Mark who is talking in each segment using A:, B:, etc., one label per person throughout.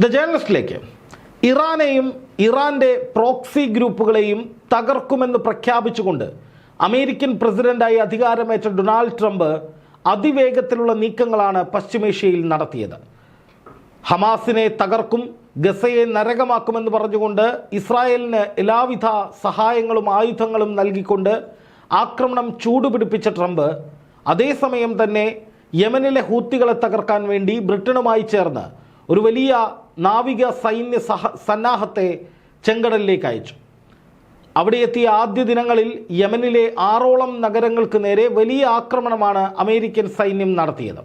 A: The ജേർണലിസ്റ്റിലേക്ക് ഇറാനെയും ഇറാന്റെ proxy ഗ്രൂപ്പുകളെയും തകർക്കുമെന്ന് പ്രഖ്യാപിച്ചുകൊണ്ട് American പ്രസിഡന്റായി അധികാരമേറ്റ ഡൊണാൾഡ് ട്രംപ് അതിവേഗത്തിലുള്ള നീക്കങ്ങളാണ് പശ്ചിമേഷ്യയിൽ നടത്തിയത്. ഹമാസിനെ തകർക്കും ഗസയെ നരകമാക്കുമെന്ന് പറഞ്ഞുകൊണ്ട് ഇസ്രായേലിന് എല്ലാവിധ സഹായങ്ങളും ആയുധങ്ങളും നൽകിക്കൊണ്ട് ആക്രമണം ചൂടുപിടിപ്പിച്ച ട്രംപ് അതേസമയം തന്നെ യമനിലെ ഹൂത്തികളെ തകർക്കാൻ വേണ്ടി ബ്രിട്ടനുമായി ചേർന്ന് ഒരു വലിയ നാവിക സൈന്യ സഹ സന്നാഹത്തെ ചെങ്കടലിലേക്ക് അയച്ചു. അവിടെ എത്തിയ ആദ്യ ദിനങ്ങളിൽ യമനിലെ ആറോളം നഗരങ്ങൾക്ക് നേരെ വലിയ ആക്രമണമാണ് അമേരിക്കൻ സൈന്യം നടത്തിയത്.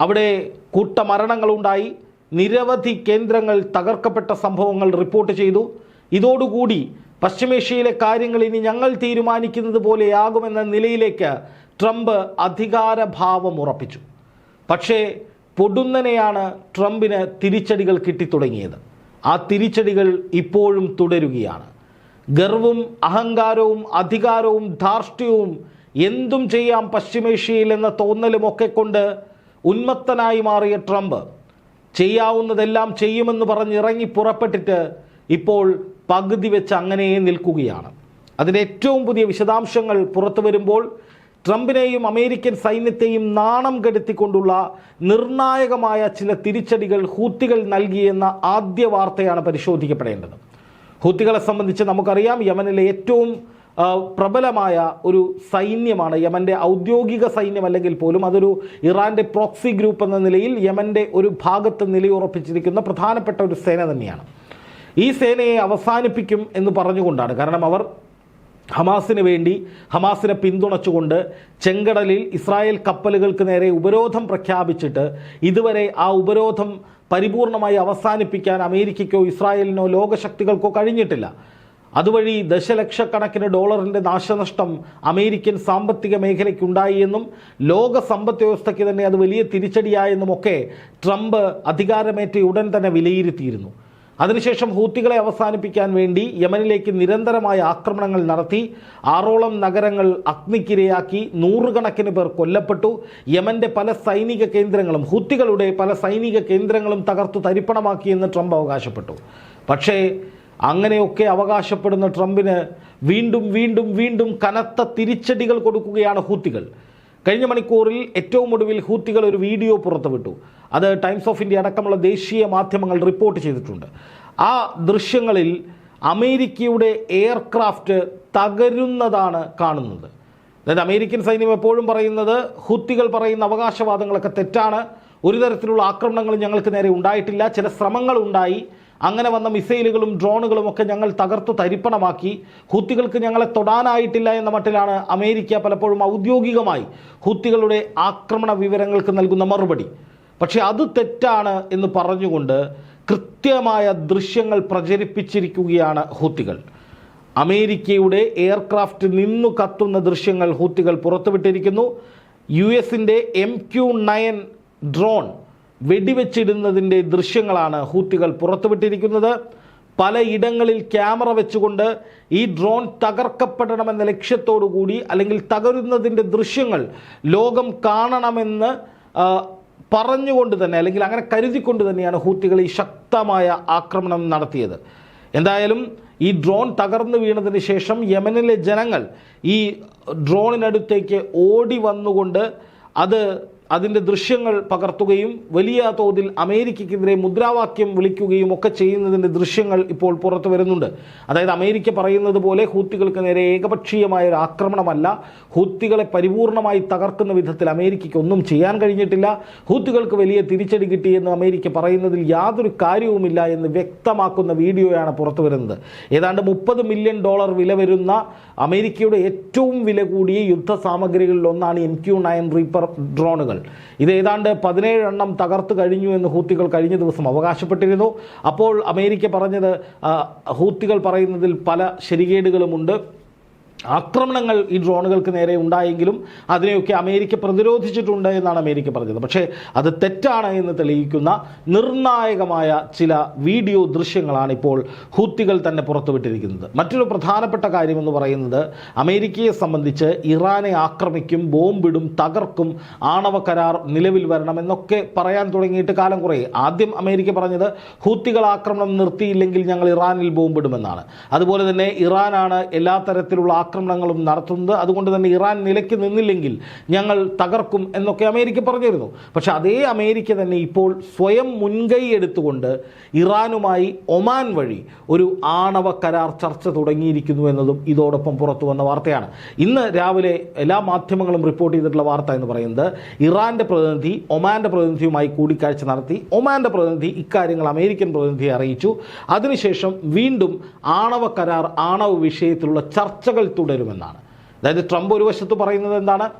A: അവിടെ കൂട്ടമരണങ്ങളുണ്ടായി. നിരവധി കേന്ദ്രങ്ങൾ തകർക്കപ്പെട്ട സംഭവങ്ങൾ റിപ്പോർട്ട് ചെയ്തു. ഇതോടുകൂടി പശ്ചിമേഷ്യയിലെ കാര്യങ്ങൾ ഇനി ഞങ്ങൾ തീരുമാനിക്കുന്നത് പോലെയാകുമെന്ന നിലയിലേക്ക് ട്രംപ് അധികാരഭാവം ഉറപ്പിച്ചു. പക്ഷേ പൊടുന്നനെയാണ് ട്രംപിന് തിരിച്ചടികൾ കിട്ടിത്തുടങ്ങിയത്. ആ തിരിച്ചടികൾ ഇപ്പോഴും തുടരുകയാണ്. ഗർവും അഹങ്കാരവും അധികാരവും ധാർഷ്ട്യവും എന്തും ചെയ്യാം പശ്ചിമേഷ്യയിൽ എന്ന തോന്നലുമൊക്കെ കൊണ്ട് ഉന്മത്തനായി മാറിയ ട്രംപ് ചെയ്യാവുന്നതെല്ലാം ചെയ്യുമെന്ന് പറഞ്ഞ് ഇറങ്ങി പുറപ്പെട്ടിട്ട് ഇപ്പോൾ പകുതി വെച്ച് അങ്ങനെ നിൽക്കുകയാണ്. അതിന്റെ ഏറ്റവും പുതിയ വിശദാംശങ്ങൾ പുറത്തു വരുമ്പോൾ ട്രംപിനെയും അമേരിക്കൻ സൈന്യത്തെയും നാണം കെടുത്തിക്കൊണ്ടുള്ള നിർണായകമായ ചില തിരിച്ചടികൾ ഹൂത്തികൾ നൽകിയെന്ന ആദ്യ വാർത്തയാണ് പരിശോധിക്കപ്പെടേണ്ടത്. ഹൂത്തികളെ സംബന്ധിച്ച് നമുക്കറിയാം യമനിലെ ഏറ്റവും പ്രബലമായ ഒരു സൈന്യമാണ് യമന്റെ ഔദ്യോഗിക സൈന്യം അല്ലെങ്കിൽ പോലും അതൊരു ഇറാന്റെ പ്രോക്സി ഗ്രൂപ്പ് എന്ന നിലയിൽ യമന്റെ ഒരു ഭാഗത്ത് നിലയുറപ്പിച്ചിരിക്കുന്ന പ്രധാനപ്പെട്ട ഒരു സേന തന്നെയാണ്. ഈ സേനയെ അവസാനിപ്പിക്കും എന്ന് പറഞ്ഞുകൊണ്ടാണ്. കാരണം അവർ ഹമാസിന് വേണ്ടി ഹമാസിനെ പിന്തുണച്ചുകൊണ്ട് ചെങ്കടലിൽ ഇസ്രായേൽ കപ്പലുകൾക്ക് നേരെ ഉപരോധം പ്രഖ്യാപിച്ചിട്ട് ഇതുവരെ ആ ഉപരോധം പരിപൂർണമായി അവസാനിപ്പിക്കാൻ അമേരിക്കയ്ക്കോ ഇസ്രായേലിനോ ലോകശക്തികൾക്കോ കഴിഞ്ഞിട്ടില്ല. അതുവഴി ദശലക്ഷക്കണക്കിന് ഡോളറിന്റെ നാശനഷ്ടം അമേരിക്കൻ സാമ്പത്തിക മേഖലയ്ക്കുണ്ടായി എന്നും ലോക സമ്പദ് വ്യവസ്ഥയ്ക്ക് തന്നെ അത് വലിയ തിരിച്ചടിയായെന്നും ഒക്കെ ട്രംപ് അധികാരമേറ്റ ഉടൻ തന്നെ വിലയിരുത്തിയിരുന്നു. അതിനുശേഷം ഹൂത്തികളെ അവസാനിപ്പിക്കാൻ വേണ്ടി യമനിലേക്ക് നിരന്തരമായ ആക്രമണങ്ങൾ നടത്തി ആറോളം നഗരങ്ങൾ അഗ്നിക്കിരയാക്കി നൂറുകണക്കിന് പേർ കൊല്ലപ്പെട്ടു. യമന്റെ പല സൈനിക കേന്ദ്രങ്ങളും ഹൂത്തികളുടെ പല സൈനിക കേന്ദ്രങ്ങളും തകർത്തു തരിപ്പണമാക്കിയെന്ന് ട്രംപ് അവകാശപ്പെട്ടു. പക്ഷേ അങ്ങനെയൊക്കെ അവകാശപ്പെടുന്ന ട്രംപിന് വീണ്ടും വീണ്ടും വീണ്ടും കനത്ത തിരിച്ചടികൾ കൊടുക്കുകയാണ് ഹൂത്തികൾ. കഴിഞ്ഞ മണിക്കൂറിൽ ഏറ്റവും ഒടുവിൽ ഹൂത്തികൾ ഒരു വീഡിയോ പുറത്തുവിട്ടു. അത് ടൈംസ് ഓഫ് ഇന്ത്യ അടക്കമുള്ള ദേശീയ മാധ്യമങ്ങൾ റിപ്പോർട്ട് ചെയ്തിട്ടുണ്ട്. ആ ദൃശ്യങ്ങളിൽ അമേരിക്കയുടെ എയർക്രാഫ്റ്റ് തകരുന്നതാണ് കാണുന്നത്. അതായത് അമേരിക്കൻ സൈന്യം എപ്പോഴും പറയുന്നത് ഹുത്തികൾ പറയുന്ന അവകാശവാദങ്ങളൊക്കെ തെറ്റാണ്. ഒരു തരത്തിലുള്ള ആക്രമണങ്ങളും ഞങ്ങൾക്ക് നേരെ ഉണ്ടായിട്ടില്ല. ചില ശ്രമങ്ങൾ ഉണ്ടായി. അങ്ങനെ വന്ന മിസൈലുകളും ഡ്രോണുകളും ഒക്കെ ഞങ്ങൾ തകർത്തു തരിപ്പണമാക്കി. ഹുത്തികൾക്ക് ഞങ്ങളെ തൊടാനായിട്ടില്ല എന്ന മട്ടിലാണ് അമേരിക്ക പലപ്പോഴും ഔദ്യോഗികമായി ഹുത്തികളുടെ ആക്രമണ വിവരങ്ങൾക്ക് നൽകുന്ന മറുപടി. പക്ഷേ അത് തെറ്റാണ് എന്ന് പറഞ്ഞുകൊണ്ട് കൃത്യമായ ദൃശ്യങ്ങൾ പ്രചരിപ്പിച്ചിരിക്കുകയാണ് ഹുത്തികൾ. അമേരിക്കയുടെ എയർക്രാഫ്റ്റ് നിന്നു കത്തുന്ന ദൃശ്യങ്ങൾ ഹുത്തികൾ പുറത്തുവിട്ടിരിക്കുന്നു. യു എസിന്റെ എം ക്യു നയൻ ഡ്രോൺ വെടിവെച്ചിടുന്നതിന്റെ ദൃശ്യങ്ങളാണ് ഹൂത്തികൾ പുറത്തുവിട്ടിരിക്കുന്നത്. പലയിടങ്ങളിൽ ക്യാമറ വെച്ചുകൊണ്ട് ഈ ഡ്രോൺ തകർക്കപ്പെടണമെന്ന ലക്ഷ്യത്തോടു കൂടി അല്ലെങ്കിൽ തകരുന്നതിന്റെ ദൃശ്യങ്ങൾ ലോകം കാണണമെന്ന് പറഞ്ഞുകൊണ്ട് തന്നെ അല്ലെങ്കിൽ അങ്ങനെ കരുതിക്കൊണ്ട് തന്നെയാണ് ഹൂത്തികൾ ഈ ശക്തമായ ആക്രമണം നടത്തിയത്. എന്തായാലും ഈ ഡ്രോൺ തകർന്നു വീണതിന് ശേഷം യമനിലെ ജനങ്ങൾ ഈ ഡ്രോണിനടുത്തേക്ക് ഓടി വന്നുകൊണ്ട് അത് അതിന്റെ ദൃശ്യങ്ങൾ പകർത്തുകയും വലിയ തോതിൽ അമേരിക്കയ്ക്കെതിരെ മുദ്രാവാക്യം വിളിക്കുകയും ഒക്കെ ചെയ്യുന്നതിന്റെ ദൃശ്യങ്ങൾ ഇപ്പോൾ പുറത്തു വരുന്നുണ്ട്. അതായത് അമേരിക്ക പറയുന്നത് പോലെ ഹൂത്തികൾക്ക് നേരെ ഏകപക്ഷീയമായ ഒരു ആക്രമണമല്ല. ഹൂത്തികളെ പരിപൂർണമായി തകർക്കുന്ന വിധത്തിൽ അമേരിക്കയ്ക്ക് ഒന്നും ചെയ്യാൻ കഴിഞ്ഞിട്ടില്ല. ഹൂത്തികൾക്ക് വലിയ തിരിച്ചടി കിട്ടിയെന്ന് അമേരിക്ക പറയുന്നതിൽ യാതൊരു കാര്യവുമില്ല എന്ന് വ്യക്തമാക്കുന്ന വീഡിയോയാണ് പുറത്തു വരുന്നത്. ഏതാണ്ട് മുപ്പത് മില്യൺ ഡോളർ വില വരുന്ന അമേരിക്കയുടെ ഏറ്റവും വില കൂടിയ യുദ്ധ സാമഗ്രികളിൽ ഒന്നാണ് എം ക്യു നയൻ റീപ്പർ ഡ്രോണുകൾ. ഇത് ഏതാണ്ട് പതിനേഴെണ്ണം തകർത്ത് കഴിഞ്ഞു എന്ന് ഹൂത്തികൾ കഴിഞ്ഞ ദിവസം അവകാശപ്പെട്ടിരുന്നു. അപ്പോൾ അമേരിക്ക പറഞ്ഞത് ഹൂത്തികൾ പറയുന്നതിൽ പല ശരികേടുകളുമുണ്ട്. ആക്രമണങ്ങൾ ഈ ഡ്രോണുകൾക്ക് നേരെ ഉണ്ടായെങ്കിലും അതിനെയൊക്കെ അമേരിക്ക പ്രതിരോധിച്ചിട്ടുണ്ട് എന്നാണ് അമേരിക്ക പറഞ്ഞത്. പക്ഷേ അത് തെറ്റാണ് എന്ന് തെളിയിക്കുന്ന നിർണായകമായ ചില വീഡിയോ ദൃശ്യങ്ങളാണ് ഇപ്പോൾ ഹൂത്തികൾ തന്നെ പുറത്തുവിട്ടിരിക്കുന്നത്. മറ്റൊരു പ്രധാനപ്പെട്ട കാര്യമെന്ന് പറയുന്നത് അമേരിക്കയെ സംബന്ധിച്ച് ഇറാനെ ആക്രമിക്കും ബോംബിടും തകർക്കും ആണവ കരാർ നിലവിൽ വരണമെന്നൊക്കെ പറയാൻ തുടങ്ങിയിട്ട് കാലം കുറേ. ആദ്യം അമേരിക്ക പറഞ്ഞത് ഹൂത്തികൾ ആക്രമണം നിർത്തിയില്ലെങ്കിൽ ഞങ്ങൾ ഇറാനിൽ ബോംബിടുമെന്നാണ്. അതുപോലെ തന്നെ ഇറാനാണ് എല്ലാ തരത്തിലുള്ള ആക്രമണങ്ങളും നടത്തുന്നത്. അതുകൊണ്ട് തന്നെ ഇറാൻ നിലയ്ക്ക് നിന്നില്ലെങ്കിൽ ഞങ്ങൾ തകർക്കും എന്നൊക്കെ അമേരിക്ക പറഞ്ഞിരുന്നു. പക്ഷേ അതേ അമേരിക്ക തന്നെ ഇപ്പോൾ സ്വയം മുൻകൈ എടുത്തുകൊണ്ട് ഇറാനുമായി ഒമാൻ വഴി ഒരു ആണവ കരാർ ചർച്ച തുടങ്ങിയിരിക്കുന്നു എന്നതും ഇതോടൊപ്പം പുറത്തു വന്ന വാർത്തയാണ്. ഇന്ന് രാവിലെ എല്ലാ മാധ്യമങ്ങളും റിപ്പോർട്ട് ചെയ്തിട്ടുള്ള വാർത്ത എന്ന് പറയുന്നത് ഇറാന്റെ പ്രതിനിധി ഒമാന്റെ പ്രതിനിധിയുമായി കൂടിക്കാഴ്ച നടത്തി. ഒമാന്റെ പ്രതിനിധി ഇക്കാര്യങ്ങൾ അമേരിക്കൻ പ്രതിനിധിയെ അറിയിച്ചു. അതിനുശേഷം വീണ്ടും ആണവ കരാർ ആണവ വിഷയത്തിലുള്ള ചർച്ചകൾ തുടരുമെന്നാണ്. അതായത് ട്രംപ് ഒരു വശത്ത് പറയുന്നത് എന്താണ്?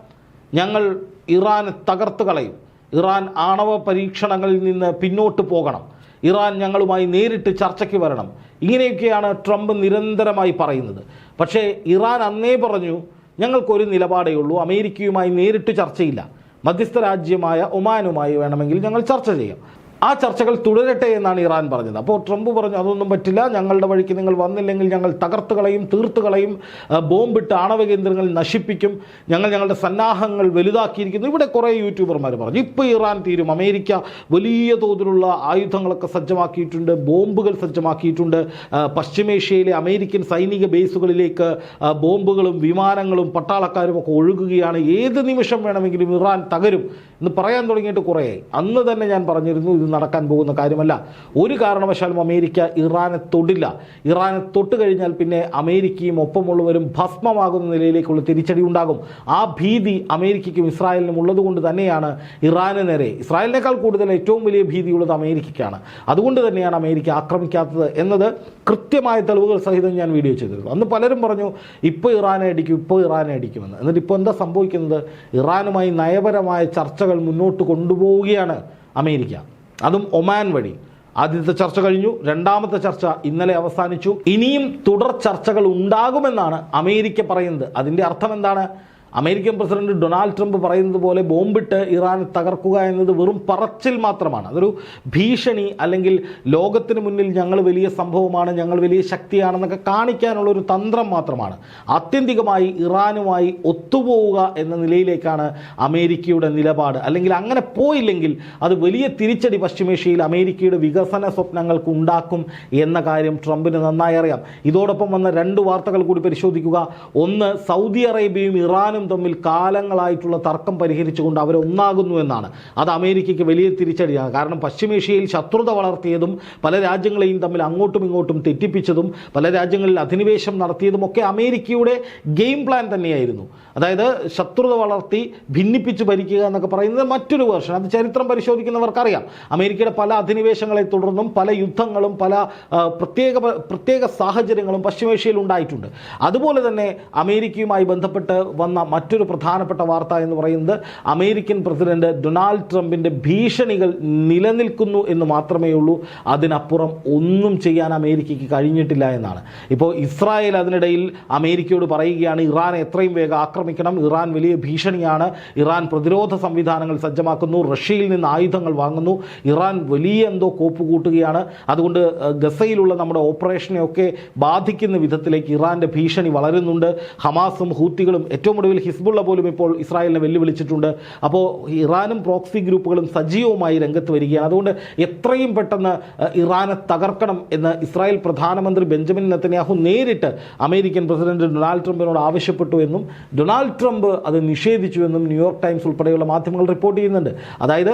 A: ഞങ്ങൾ ഇറാനെ തകർത്ത് കളയും. ഇറാൻ ആണവ പരീക്ഷണങ്ങളിൽ നിന്ന് പിന്നോട്ട് പോകണം. ഇറാൻ ഞങ്ങളുമായി നേരിട്ട് ചർച്ചയ്ക്ക് വരണം. ഇങ്ങനെയൊക്കെയാണ് ട്രംപ് നിരന്തരമായി പറയുന്നത്. പക്ഷേ ഇറാൻ അന്നേ പറഞ്ഞു ഞങ്ങൾക്കൊരു നിലപാടേ ഉള്ളൂ. അമേരിക്കയുമായി നേരിട്ട് ചർച്ചയില്ല. മധ്യസ്ഥ രാജ്യമായ ഒമാനുമായി വേണമെങ്കിൽ ഞങ്ങൾ ചർച്ച ചെയ്യാം. ആ ചർച്ചകൾ തുടരട്ടെ എന്നാണ് ഇറാൻ പറഞ്ഞത്. അപ്പോൾ ട്രംപ് പറഞ്ഞു അതൊന്നും പറ്റില്ല. ഞങ്ങളുടെ വഴിക്ക് നിങ്ങൾ വന്നില്ലെങ്കിൽ ഞങ്ങൾ തകർത്ത് കളയും തീർത്ത് കളയും ബോംബിട്ട് ആണവ കേന്ദ്രങ്ങൾ നശിപ്പിക്കും. ഞങ്ങൾ ഞങ്ങളുടെ സന്നാഹങ്ങൾ വലുതാക്കിയിരിക്കുന്നു. ഇവിടെ കുറേ യൂട്യൂബർമാർ പറഞ്ഞു. ഇപ്പോൾ ഇറാൻ തീരും. അമേരിക്ക വലിയ തോതിലുള്ള ആയുധങ്ങളൊക്കെ സജ്ജമാക്കിയിട്ടുണ്ട് ബോംബുകൾ സജ്ജമാക്കിയിട്ടുണ്ട്. പശ്ചിമേഷ്യയിലെ അമേരിക്കൻ സൈനിക ബേസുകളിലേക്ക് ബോംബുകളും വിമാനങ്ങളും പട്ടാളക്കാരും ഒക്കെ ഒഴുകുകയാണ്. ഏത് നിമിഷം വേണമെങ്കിലും ഇറാൻ തകരും എന്ന് പറയാൻ തുടങ്ങിയിട്ട് കുറേ അന്ന് തന്നെ ഞാൻ പറഞ്ഞിരുന്നു നടക്കാൻ പോകുന്ന കാര്യമല്ല. ഒരു കാരണവശാലും അമേരിക്ക ഇറാനെ തൊടില്ല. ഇറാനെ തൊട്ട് കഴിഞ്ഞാൽ പിന്നെ അമേരിക്കയും ഒപ്പമുള്ളവരും ഭസ്മമാകുന്ന നിലയിലേക്കുള്ള തിരിച്ചടി ഉണ്ടാകും. ആ ഭീതി അമേരിക്കയ്ക്കും ഇസ്രായേലിനും ഉള്ളതുകൊണ്ട് തന്നെയാണ് ഇറാന് നേരെ ഇസ്രായേലിനേക്കാൾ കൂടുതൽ ഏറ്റവും വലിയ ഭീതിയുള്ളത് അമേരിക്കയ്ക്കാണ്. അതുകൊണ്ട് തന്നെയാണ് അമേരിക്ക ആക്രമിക്കാത്തത് എന്നത് കൃത്യമായ തെളിവുകൾ സഹിതം ഞാൻ വീഡിയോ ചെയ്തിരുന്നു. അന്ന് പലരും പറഞ്ഞു ഇപ്പോൾ ഇറാനെ അടിക്കും ഇപ്പോൾ ഇറാനെ അടിക്കുമെന്ന്. എന്നിട്ട് ഇപ്പോൾ എന്താ സംഭവിക്കുന്നത്? ഇറാനുമായി നയപരമായ ചർച്ചകൾ മുന്നോട്ട് കൊണ്ടുപോവുകയാണ് അമേരിക്ക. അതും ഒമാൻ വഴി. ആദ്യത്തെ ചർച്ച കഴിഞ്ഞു രണ്ടാമത്തെ ചർച്ച ഇന്നലെ അവസാനിച്ചു. ഇനിയും തുടർ ചർച്ചകൾ ഉണ്ടാകുമെന്നാണ് അമേരിക്ക പറയുന്നത്. അതിന്റെ അർത്ഥം എന്താണ്? അമേരിക്കൻ പ്രസിഡന്റ് ഡൊണാൾഡ് ട്രംപ് പറയുന്നത് പോലെ ബോംബിട്ട് ഇറാൻ തകർക്കുക എന്നത് വെറും പറച്ചിൽ മാത്രമാണ്. അതൊരു ഭീഷണി അല്ലെങ്കിൽ ലോകത്തിന് മുന്നിൽ ഞങ്ങൾ വലിയ സംഭവമാണ് ഞങ്ങൾ വലിയ ശക്തിയാണെന്നൊക്കെ കാണിക്കാനുള്ള ഒരു തന്ത്രം മാത്രമാണ്. ആത്യന്തികമായി ഇറാനുമായി ഒത്തുപോവുക എന്ന നിലയിലേക്കാണ് അമേരിക്കയുടെ നിലപാട്. അല്ലെങ്കിൽ അങ്ങനെ പോയില്ലെങ്കിൽ അത് വലിയ തിരിച്ചടി പശ്ചിമേഷ്യയിൽ അമേരിക്കയുടെ വികസന സ്വപ്നങ്ങൾക്ക് ഉണ്ടാക്കും എന്ന കാര്യം ട്രംപിന് നന്നായി അറിയാം. ഇതോടൊപ്പം വന്ന രണ്ട് വാർത്തകൾ കൂടി പരിശോധിക്കുക. ഒന്ന് സൗദി അറേബ്യയും ഇറാനും തമ്മിൽ കാലങ്ങളായിട്ടുള്ള തർക്കം പരിഹരിച്ചുകൊണ്ട് അവർ ഒന്നാകുന്നു എന്നാണ്. അത് അമേരിക്കയ്ക്ക് വലിയ തിരിച്ചടിയാണ്. കാരണം പശ്ചിമേഷ്യയിൽ ശത്രുത വളർത്തിയതും പല രാജ്യങ്ങളെയും തമ്മിൽ അങ്ങോട്ടും ഇങ്ങോട്ടും തെറ്റിപ്പിച്ചതും പല രാജ്യങ്ങളിൽ അധിനിവേശം നടത്തിയതും ഒക്കെ അമേരിക്കയുടെ ഗെയിം പ്ലാൻ തന്നെയായിരുന്നു. അതായത് ശത്രുത വളർത്തി ഭിന്നിപ്പിച്ച് ഭരിക്കുക എന്നൊക്കെ പറയുന്നത് മറ്റൊരു വേർഷൻ. അത് ചരിത്രം പരിശോധിക്കുന്നവർക്കറിയാം. അമേരിക്കയുടെ പല അധിനിവേശങ്ങളെ തുടർന്നും പല യുദ്ധങ്ങളും പല പ്രത്യേക പ്രത്യേക സാഹചര്യങ്ങളും പശ്ചിമേഷ്യയിൽ ഉണ്ടായിട്ടുണ്ട്. അതുപോലെ തന്നെ അമേരിക്കയുമായി ബന്ധപ്പെട്ട് വന്ന മറ്റൊരു പ്രധാനപ്പെട്ട വാർത്ത എന്ന് പറയുന്നത് അമേരിക്കൻ പ്രസിഡന്റ് ഡൊണാൾഡ് ട്രംപിന്റെ ഭീഷണികൾ നിലനിൽക്കുന്നു എന്ന് മാത്രമേ ഉള്ളൂ. അതിനപ്പുറം ഒന്നും ചെയ്യാൻ അമേരിക്കയ്ക്ക് കഴിഞ്ഞിട്ടില്ല എന്നാണ്. ഇപ്പോൾ ഇസ്രായേൽ അതിനിടയിൽ അമേരിക്കയോട് പറയുകയാണ് ഇറാൻ എത്രയും വേഗം ആക്രമിക്കണം. ഇറാൻ വലിയ ഭീഷണിയാണ്. ഇറാൻ പ്രതിരോധ സംവിധാനങ്ങൾ സജ്ജമാക്കുന്നു. റഷ്യയിൽ നിന്ന് ആയുധങ്ങൾ വാങ്ങുന്നു. ഇറാൻ വലിയ എന്തോ കോപ്പ് കൂട്ടുകയാണ്. അതുകൊണ്ട് ഗസയിലുള്ള നമ്മുടെ ഓപ്പറേഷനെയൊക്കെ ബാധിക്കുന്ന വിധത്തിലേക്ക് ഇറാന്റെ ഭീഷണി വളരുന്നുണ്ട്. ഹമാസും ഹൂത്തികളും ഏറ്റവും ഒടുവിൽ ഹിസ്ബുള്ള പോലും ഇപ്പോൾ ഇസ്രായേലിനെ വെല്ലുവിളിച്ചിട്ടുണ്ട്. അപ്പോൾ ഇറാനും പ്രോക്സി ഗ്രൂപ്പുകളും സജീവമായി രംഗത്ത് വരികയാണ്. അതുകൊണ്ട് എത്രയും പെട്ടെന്ന് ഇറാനെ തകർക്കണം എന്ന് ഇസ്രായേൽ പ്രധാനമന്ത്രി ബെഞ്ചമിൻ നെത്തന്യാഹു നേരിട്ട് അമേരിക്കൻ പ്രസിഡന്റ് ഡൊണാൾഡ് ട്രംപിനോട് ആവശ്യപ്പെട്ടു എന്നും ഡൊണാൾഡ് ട്രംപ് അത് നിഷേധിച്ചുവെന്നും ന്യൂയോർക്ക് ടൈംസ് ഉൾപ്പെടെയുള്ള മാധ്യമങ്ങൾ റിപ്പോർട്ട് ചെയ്യുന്നുണ്ട്. അതായത്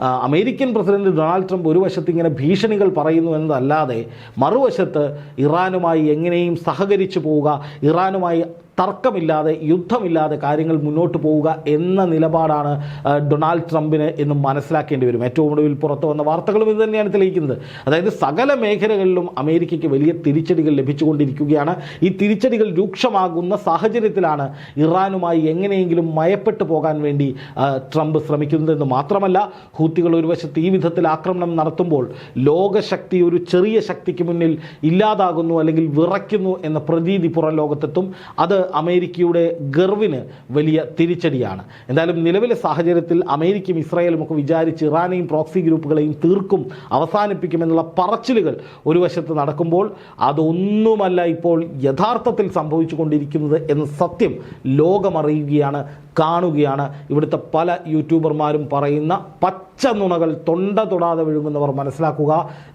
A: അമേരിക്കൻ പ്രസിഡന്റ് ഡൊണാൾഡ് ട്രംപ് ഒരു വശത്ത് ഇങ്ങനെ ഭീഷണികൾ പറയുന്നു എന്നതല്ലാതെ മറുവശത്ത് ഇറാനുമായി എങ്ങനെയും സഹകരിച്ചു പോവുക ഇറാനുമായി തർക്കമില്ലാതെ യുദ്ധമില്ലാതെ കാര്യങ്ങൾ മുന്നോട്ട് പോവുക എന്ന നിലപാടാണ് ഡൊണാൾഡ് ട്രംപിന് എന്ന് മനസ്സിലാക്കേണ്ടി വരും. ഏറ്റവും ഒടുവിൽ പുറത്തു വന്ന വാർത്തകളും ഇത് തന്നെയാണ് തെളിയിക്കുന്നത്. അതായത് സകല മേഖലകളിലും അമേരിക്കയ്ക്ക് വലിയ തിരിച്ചടികൾ ലഭിച്ചുകൊണ്ടിരിക്കുകയാണ്. ഈ തിരിച്ചടികൾ രൂക്ഷമാകുന്ന സാഹചര്യത്തിലാണ് ഇറാനുമായി എങ്ങനെയെങ്കിലും മയപ്പെട്ടു പോകാൻ വേണ്ടി ട്രംപ് ശ്രമിക്കുന്നതെന്ന് മാത്രമല്ല ഹൂത്തികൾ ഒരു വശത്ത് ഈ വിധത്തിൽ ആക്രമണം നടത്തുമ്പോൾ ലോകശക്തി ഒരു ചെറിയ ശക്തിക്ക് മുന്നിൽ ഇല്ലാതാകുന്നു അല്ലെങ്കിൽ വിറയ്ക്കുന്നു എന്ന പ്രതീതി പുറം ലോകത്തെത്തും. അത് അമേരിക്കയുടെ ഗർവിന് വലിയ തിരിച്ചടിയാണ്. എന്തായാലും നിലവിലെ സാഹചര്യത്തിൽ അമേരിക്കയും ഇസ്രായേലും ഒക്കെ വിചാരിച്ച് ഇറാനെയും പ്രോക്സി ഗ്രൂപ്പുകളെയും തീർക്കും അവസാനിപ്പിക്കുമെന്നുള്ള പറച്ചിലുകൾ ഒരു വശത്ത് നടക്കുമ്പോൾ അതൊന്നുമല്ല ഇപ്പോൾ യഥാർത്ഥത്തിൽ സംഭവിച്ചുകൊണ്ടിരിക്കുന്നത് എന്ന സത്യം ലോകമറിയുകയാണ് കാണുകയാണ്. ഇവിടുത്തെ പല യൂട്യൂബർമാരും പറയുന്ന പച്ച നുണകൾ തൊണ്ട തൊടാതെ വിഴുങ്ങുന്നവർ മനസ്സിലാക്കുക.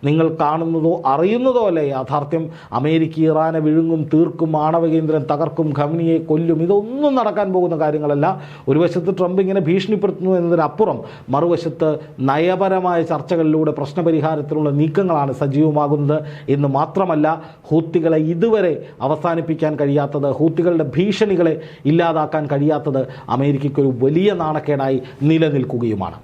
A: നിങ്ങൾ കാണുന്നതോ അറിയുന്നതോ അല്ലേ യാഥാർത്ഥ്യം? അമേരിക്ക ഇറാനെ വിഴുങ്ങും തീർക്കും ആണവ കേന്ദ്രം തകർക്കും ഖമിനിയെ കൊല്ലും ഇതൊന്നും നടക്കാൻ പോകുന്ന കാര്യങ്ങളല്ല. ഒരു വശത്ത് ട്രംപ് ഇങ്ങനെ ഭീഷണിപ്പെടുത്തുന്നു എന്നതിനപ്പുറം മറുവശത്ത് നയപരമായ ചർച്ചകളിലൂടെ പ്രശ്നപരിഹാരത്തിനുള്ള നീക്കങ്ങളാണ് സജീവമാകുന്നത് എന്ന് മാത്രമല്ല ഹൂത്തികളെ ഇതുവരെ അവസാനിപ്പിക്കാൻ കഴിയാത്തത് ഹൂത്തികളുടെ ഭീഷണികളെ ഇല്ലാതാക്കാൻ കഴിയാത്തത് അമേരിക്കയ്ക്കൊരു വലിയ നാണക്കേടായി നിലനിൽക്കുകയുമാണ്.